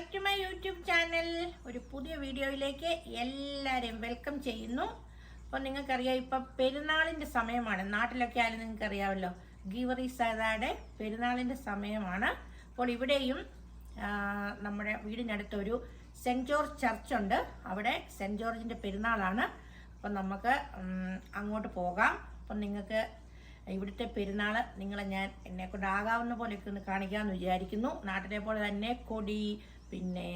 Back to my YouTube channel ഒരു പുതിയ വീഡിയോയിലേക്ക് എല്ലാവരെയും വെൽക്കം ചെയ്യുന്നു. അപ്പോൾ നിങ്ങൾക്കറിയാം ഇപ്പം പെരുന്നാളിന്റെ സമയമാണ്. നാട്ടിലൊക്കെ ആയാലും നിങ്ങൾക്കറിയാമല്ലോ ഗീവറി സദാടെ പെരുന്നാളിന്റെ സമയമാണ്. അപ്പോൾ ഇവിടെയും നമ്മുടെ വീടിനടുത്തൊരു സെന്റ് ജോർജ് ചർച്ച് ഉണ്ട്. അവിടെ സെന്റ് ജോർജിന്റെ പെരുന്നാളാണ്. അപ്പം നമുക്ക് അങ്ങോട്ട് പോകാം. അപ്പം നിങ്ങൾക്ക് ഇവിടുത്തെ പെരുന്നാൾ നിങ്ങളെ ഞാൻ എന്നെ കൊണ്ടാകാവുന്ന പോലെയൊക്കെ ഒന്ന് കാണിക്കാമെന്ന് വിചാരിക്കുന്നു. നാട്ടിലെ പോലെ തന്നെ കൊടി പിന്നെ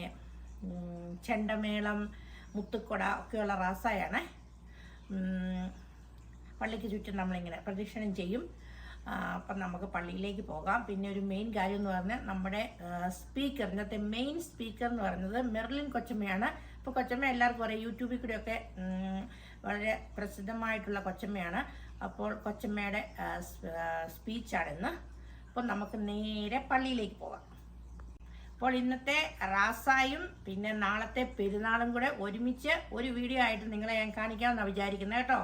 ചെണ്ടമേളം മുത്തുക്കൊട ഒക്കെയുള്ള റാസായാണ്. പള്ളിക്ക് ചുറ്റും നമ്മളിങ്ങനെ പ്രദക്ഷിണം ചെയ്യും. അപ്പം നമുക്ക് പള്ളിയിലേക്ക് പോകാം. പിന്നെ ഒരു മെയിൻ കാര്യം എന്ന് പറഞ്ഞാൽ നമ്മുടെ സ്പീക്കർ ഇന്നത്തെ മെയിൻ സ്പീക്കർ എന്ന് പറയുന്നത് മെർലിൻ കൊച്ചമ്മയാണ്. ഇപ്പോൾ കൊച്ചമ്മ എല്ലാവർക്കും അറിയാം യൂട്യൂബിൽ കൂടെയൊക്കെ വളരെ പ്രസിദ്ധമായിട്ടുള്ള കൊച്ചമ്മയാണ്. അപ്പോൾ കൊച്ചമ്മയുടെ സ്പീച്ചാണിന്ന് അപ്പം നമുക്ക് നേരെ പള്ളിയിലേക്ക് പോകാം. അപ്പോൾ ഇന്നത്തെ റാസായും പിന്നെ നാളത്തെ പെരുന്നാളും കൂടെ ഒരുമിച്ച് ഒരു വീഡിയോ ആയിട്ട് നിങ്ങളെ ഞാൻ കാണിക്കാമെന്നാണ് വിചാരിക്കുന്നത് കേട്ടോ.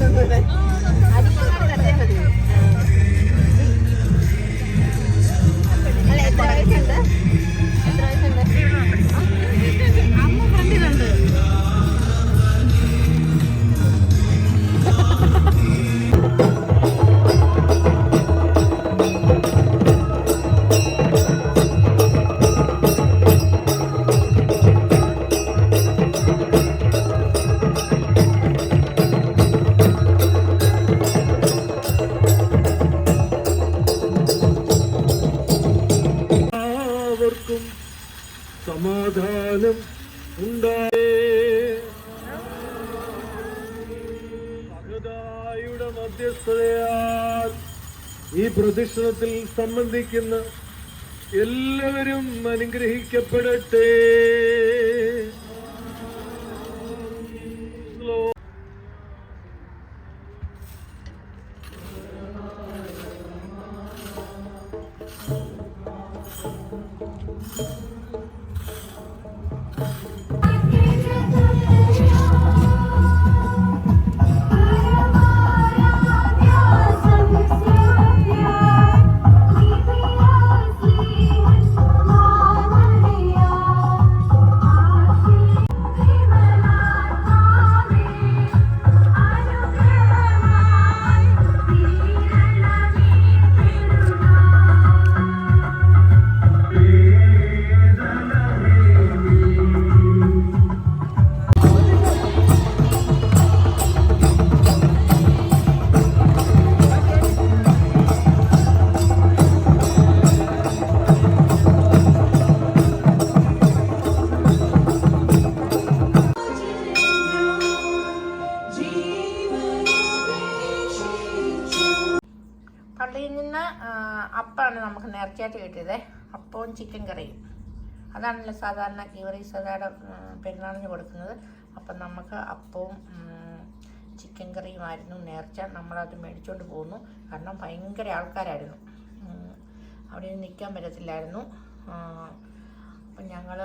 എല്ലാവർക്കും സമാധാനം ഉണ്ടായേ. ഭഗതായുടെ മധ്യസ്ഥതയാൽ ഈ പ്രദക്ഷിണത്തിൽ സംബന്ധിക്കുന്ന എല്ലാവരും അനുഗ്രഹിക്കപ്പെടട്ടെ. പള്ളിയിൽ അപ്പാണ് നമുക്ക് നേർച്ചയായിട്ട് കിട്ടിയത്. അപ്പവും ചിക്കൻ കറിയും. അതാണല്ലോ സാധാരണ ഗീവറി സദാടെ പെരുന്നാളിന് കൊടുക്കുന്നത്. അപ്പം നമുക്ക് അപ്പവും ചിക്കൻ കറിയുമായിരുന്നു നേർച്ച. നമ്മളത് മേടിച്ചുകൊണ്ട് പോന്നു. കാരണം ഭയങ്കര ആൾക്കാരായിരുന്നു. അവിടെ നിൽക്കാൻ പറ്റത്തില്ലായിരുന്നു. അപ്പം ഞങ്ങൾ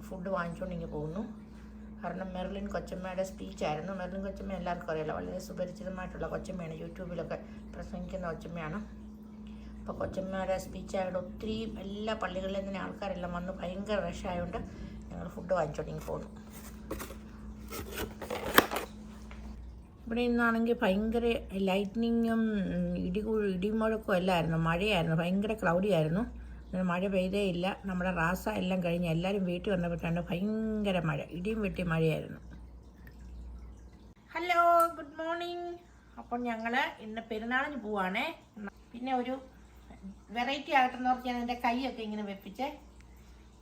ഫുഡ് വാങ്ങിച്ചുകൊണ്ട് ഇങ്ങനെ പോകുന്നു കാരണം മെർലിൻ കൊച്ചമ്മയുടെ സ്പീച്ചായിരുന്നു. മെർലിൻ കൊച്ചമ്മ എല്ലാവർക്കും അറിയാലോ വളരെ സുപരിചിതമായിട്ടുള്ള കൊച്ചമ്മയാണ്. യൂട്യൂബിലൊക്കെ പ്രസംഗിക്കുന്ന കൊച്ചമ്മയാണ്. അപ്പോൾ കൊച്ചമ്മയുടെ സ്പീച്ചായതുകൊണ്ട് ഒത്തിരി എല്ലാ പള്ളികളിലും തന്നെ ആൾക്കാരെല്ലാം വന്ന് ഭയങ്കര റഷായതുകൊണ്ട് ഞങ്ങൾ ഫുഡ് വാങ്ങിച്ചോണ്ടിങ്ങി പോന്നു. ഇവിടെ നിന്നാണെങ്കിൽ ഭയങ്കര ലൈറ്റ്നിങ്ങും ഇടി ഇടിമുഴക്കവും എല്ലായിരുന്നു. മഴയായിരുന്നു. ഭയങ്കര ക്ലൗഡി ആയിരുന്നു. മഴ പെയ്തേ ഇല്ല. നമ്മുടെ റാസ എല്ലാം കഴിഞ്ഞ് എല്ലാവരും വീട്ടിൽ വന്നപ്പോഴാണ് ഭയങ്കര മഴ. ഇടിയും വെട്ടി മഴയായിരുന്നു. ഹലോ ഗുഡ് മോർണിംഗ് അപ്പോൾ ഞങ്ങൾ ഇന്ന് പെരുന്നാളിന് പോവാണേ. പിന്നെ ഒരു വെറൈറ്റി ആകട്ടെ എന്ന് പറഞ്ഞാൽ എന്റെ കൈയൊക്കെ ഇങ്ങനെ വെപ്പിച്ചേ.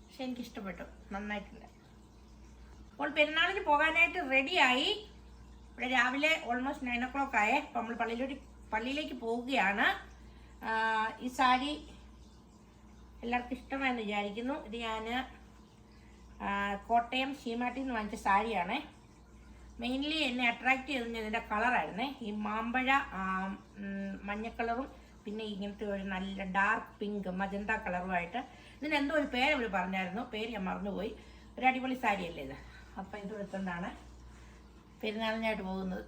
പക്ഷെ എനിക്ക് ഇഷ്ടപ്പെട്ടു നന്നായിട്ടുണ്ട്. അപ്പോൾ പെരുന്നാളിന് പോകാനായിട്ട് റെഡിയായി ഇവിടെ രാവിലെ ഓൾമോസ്റ്റ് നയൻ ഒ ക്ലോക്ക് ആയേ. അപ്പോൾ നമ്മൾ പള്ളിയിലോട്ട് പള്ളിയിലേക്ക് പോവുകയാണ്. ഈ സാരി എല്ലാവർക്കും ഇഷ്ടമായെന്ന് വിചാരിക്കുന്നു. ഇത് ഞാൻ കോട്ടയം ഷീമാട്ടിൽ നിന്ന് വാങ്ങിച്ച സാരിയാണേ. മെയിൻലി എന്നെ അട്രാക്റ്റ് ചെയ്തത് ഇതിന്റെ കളറായിരുന്നേ ഈ മാമ്പഴ മഞ്ഞ കളറും പിന്നെ ഇങ്ങനത്തെ ഒരു നല്ല ഡാർക്ക് പിങ്ക് മജന്ത കളറുമായിട്ട് ഇതിന് എന്തോ ഒരു പേര് അവർ പറഞ്ഞായിരുന്നു. പേര് ഞാൻ മറന്നുപോയി. ഒരു അടിപൊളി സാരിയല്ലേ ഇത്. അപ്പം ഇത് എടുത്തുകൊണ്ടാണ് പെരുന്നാളിനായിട്ട് പോകുന്നത്.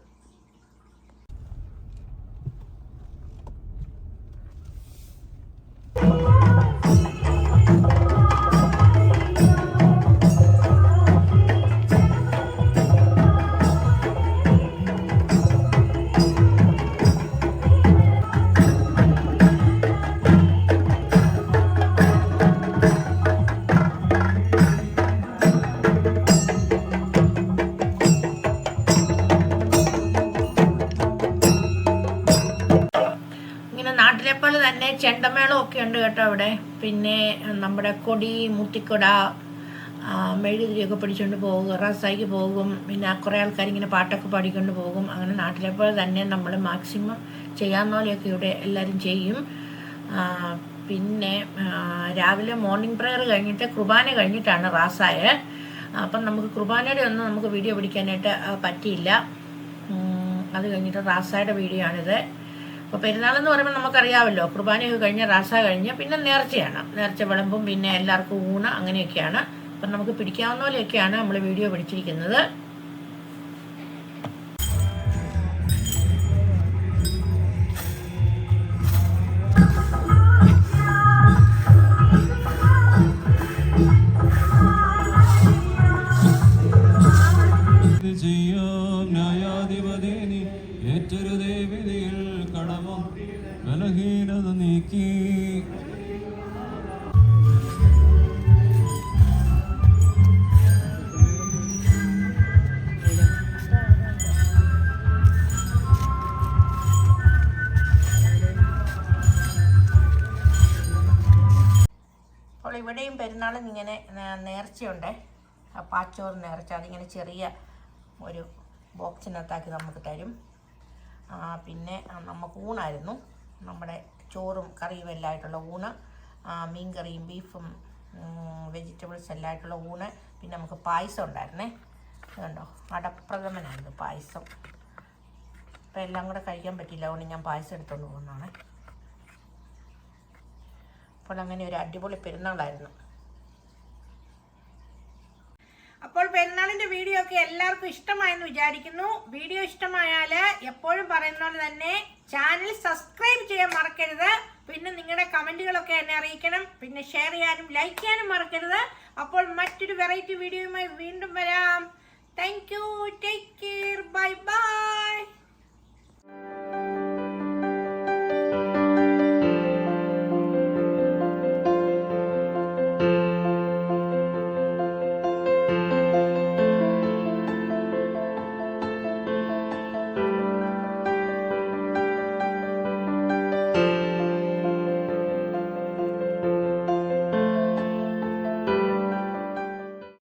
ചെണ്ടമേളം ഒക്കെ ഉണ്ട് കേട്ടോ അവിടെ. പിന്നെ നമ്മുടെ കൊടി മുത്തിക്കൊട മെഴുകുതിരിയൊക്കെ പിടിച്ചുകൊണ്ട് പോകും റസായിക്ക് പോകും. പിന്നെ കുറേ ആൾക്കാർ ഇങ്ങനെ പാട്ടൊക്കെ പാടിക്കൊണ്ട് പോകും. അങ്ങനെ നാട്ടിലെ പോലെ തന്നെ നമ്മൾ മാക്സിമം ചെയ്യാവുന്ന പോലെയൊക്കെ ഇവിടെ എല്ലാവരും ചെയ്യും. പിന്നെ രാവിലെ മോർണിംഗ് പ്രെയർ കഴിഞ്ഞിട്ട് കുർബാന കഴിഞ്ഞിട്ടാണ് റാസായ. അപ്പം നമുക്ക് കുർബാനയുടെ ഒന്നും നമുക്ക് വീഡിയോ പിടിക്കാനായിട്ട് പറ്റിയില്ല. അത് കഴിഞ്ഞിട്ട് റാസായുടെ വീഡിയോ ആണിത്. അപ്പോൾ പെരുന്നാളെന്ന് പറയുമ്പോൾ നമുക്കറിയാമല്ലോ കുർബാനയൊക്കെ കഴിഞ്ഞ് റാസ കഴിഞ്ഞ് പിന്നെ നേർച്ചയാണ്. നേർച്ച വിളമ്പും പിന്നെ എല്ലാവർക്കും ഊണ് അങ്ങനെയൊക്കെയാണ്. അപ്പം നമുക്ക് പിടിക്കാവുന്ന പോലെയൊക്കെയാണ് നമ്മൾ വീഡിയോ പിടിച്ചിരിക്കുന്നത്. ചെയ്യാം ന്യായാധിപതി ഏറ്റൊരു ദേവിതയിൽ കടമം ബലഹീനത നീക്കി. ഇവിടെയും പെരുന്നാളിന് ഇങ്ങനെ നേർച്ചയുണ്ട്. പാച്ചോറ് നേർച്ച. അതിങ്ങനെ ചെറിയ ഒരു ബോക്സിനകത്താക്കി നമുക്ക് തരും. പിന്നെ നമുക്ക് ഊണായിരുന്നു. നമ്മുടെ ചോറും കറിയും എല്ലാം ആയിട്ടുള്ള ഊണ്. മീൻ കറിയും ബീഫും വെജിറ്റബിൾസ് എല്ലാം ആയിട്ടുള്ള ഊണ്. പിന്നെ നമുക്ക് പായസം ഉണ്ടായിരുന്നേ. അതുകൊണ്ടോ അടപ്രഥമനായിരുന്നു പായസം. ഇപ്പം എല്ലാം കൂടെ കഴിക്കാൻ പറ്റിയില്ല. അതുകൊണ്ട് ഞാൻ പായസം എടുത്തുകൊണ്ട് പോകുന്നതാണ്. അപ്പോൾ അങ്ങനെ ഒരു അടിപൊളി പെരുന്നാളായിരുന്നു അപ്പോൾ പെരുന്നാളിന്റെ വീഡിയോ ഒക്കെ എല്ലാവർക്കും ഇഷ്ടമായെന്ന് വിചാരിക്കുന്നു. വീഡിയോ ഇഷ്ടമായാൽ എപ്പോഴും പറയുന്ന പോലെ തന്നെ ചാനൽ സബ്സ്ക്രൈബ് ചെയ്യാൻ മറക്കരുത്. പിന്നെ നിങ്ങളുടെ കമന്റുകളൊക്കെ എന്നെ അറിയിക്കണം. പിന്നെ ഷെയർ ചെയ്യാനും ലൈക്ക് ചെയ്യാനും മറക്കരുത്. അപ്പോൾ മറ്റൊരു വെറൈറ്റി വീഡിയോയുമായി വീണ്ടും വരാം. Thank you take care bye bye